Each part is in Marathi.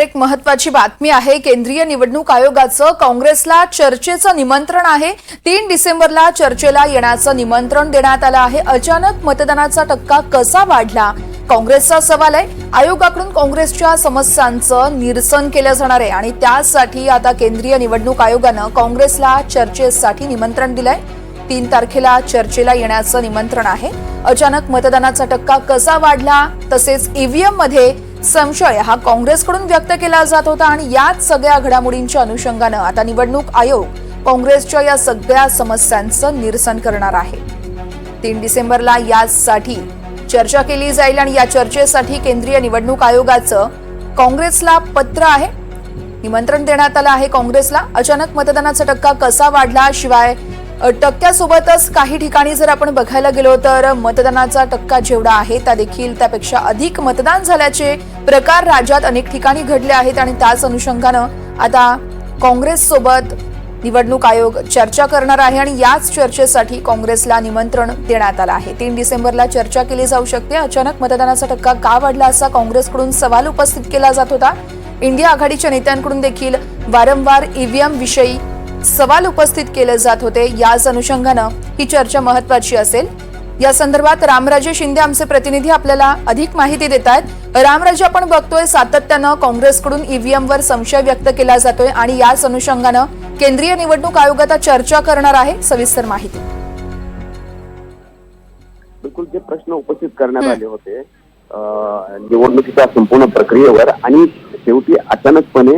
एक महत्वाची बातमी आहे. केंद्रीय निवडणूक आयोगाचं काँग्रेसला चर्चेचं निमंत्रण आहे. तीन डिसेंबरला चर्चेला येण्याचं निमंत्रण देण्यात आलं आहे. अचानक मतदानाचा टक्का कसा वाढला? काँग्रेसचा सवाल आहे. आयोगाकडून काँग्रेसच्या समस्यांचं निरसन केलं जाणार आहे आणि त्यासाठी आता केंद्रीय निवडणूक आयोगानं काँग्रेसला चर्चेसाठी निमंत्रण दिलंय. तीन तारखेला चर्चेला येण्याचं निमंत्रण आहे. अचानक मतदानाचा टक्का कसा वाढला? तसेच ईव्हीएममध्ये संशय हा काँग्रेसकडून व्यक्त केला जात होता आणि याच सगळ्या घडामोडींच्या अनुषंगानं आता निवडणूक आयोग काँग्रेसच्या या सगळ्या समस्यांचं निरसन करणार आहे. तीन डिसेंबरला यासाठी चर्चा केली जाईल आणि या चर्चेसाठी केंद्रीय निवडणूक आयोगाचं काँग्रेसला पत्र आहे. निमंत्रण देण्यात आलं आहे काँग्रेसला. अचानक मतदानाचा टक्का कसा वाढला? शिवाय टक्क्यासोबतच काही ठिकाणी जर आपण बघायला गेलो तर मतदानाचा टक्का जेवढा आहे त्या देखील त्यापेक्षा अधिक मतदान झाल्याचे प्रकार राज्यात अनेक ठिकाणी घडले आहेत आणि त्याच अनुषंगानं आता काँग्रेस सोबत निवडणूक आयोग चर्चा करणार आहे आणि याच चर्चेसाठी काँग्रेसला निमंत्रण देण्यात आलं आहे. तीन डिसेंबरला चर्चा केली जाऊ शकते. अचानक मतदानाचा टक्का का वाढला असा काँग्रेसकडून सवाल उपस्थित केला जात होता. इंडिया आघाडीच्या नेत्यांकडून देखील वारंवार ईव्हीएम विषयी सवाल उपस्थित केले जात होते याच अनुषंगानं ही चर्चा महत्वाची असेल. या संदर्भात रामराजे शिंदे आमचे प्रतिनिधी आपल्याला अधिक माहिती देत आहेत रामराजे आपण बघतोय सातत्यानं काँग्रेसकडून ईव्हीएम वर संशय व्यक्त केला जातोय आणि याच अनुषंगानं केंद्रीय निवडणूक आयोग आता चर्चा करणार आहे सविस्तर माहिती. बिलकुल जे प्रश्न उपस्थित करण्यात आले होते निवडणुकीच्या संपूर्ण प्रक्रियेवर आणि शेवटी अचानकपणे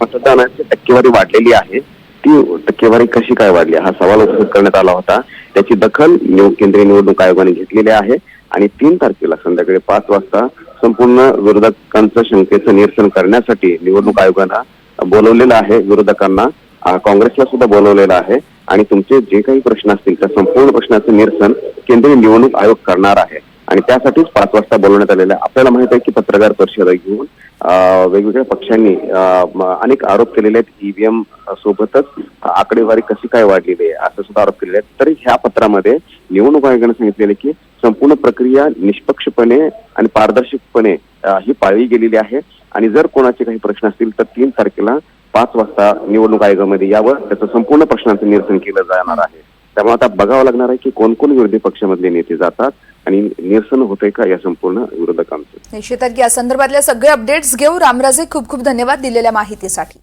मतदानाची टक्केवारी वाढलेली आहे. ती टक्केवारी कशी काय वाढली? हा सवाल उपस्थित करण्यात आला होता. त्याची दखल केंद्रीय निवडणूक आयोगाने घेतलेली आहे आणि तीन तारखेला संध्याकाळी पाच वाजता संपूर्ण विरोधकांचं शंकेचं निरसन करण्यासाठी निवडणूक आयोगानं बोलवलेलं आहे. विरोधकांना काँग्रेसला सुद्धा बोलवलेलं आहे आणि तुमचे जे काही प्रश्न असतील त्या संपूर्ण प्रश्नाचं निरसन केंद्रीय निवडणूक आयोग करणार आहे. आणि त्यासाठीच पाच वाजता बोलवण्यात आलेलं आहे. आपल्याला माहीत आहे की पत्रकार परिषद घेऊन वेगवेगळ्या पक्षांनी अनेक आरोप केलेले आहेत. ईव्हीएम सोबतच आकडेवारी कशी काय वाढलेली आहे असं सुद्धा आरोप केलेले आहेत. तरी ह्या पत्रामध्ये निवडणूक आयोगाने सांगितलेले की संपूर्ण प्रक्रिया निष्पक्षपणे आणि पारदर्शकपणे ही पाळली गेलेली आहे. आणि जर कोणाचे काही प्रश्न असतील तर तीन तारखेला पाच वाजता निवडणूक आयोगामध्ये यावर त्याचं संपूर्ण प्रश्नांचं निरसन केलं जाणार आहे. त्यामुळे आता बघावं लागणार आहे की कोण कोण विरोधी पक्षामधले नेते जातात. आणि निरसन होतंय का या संपूर्ण विरोधकांचं? निश्चितच. या संदर्भातल्या सगळे अपडेट्स घेऊ रामराजे खूप खूप धन्यवाद दिलेल्या माहितीसाठी.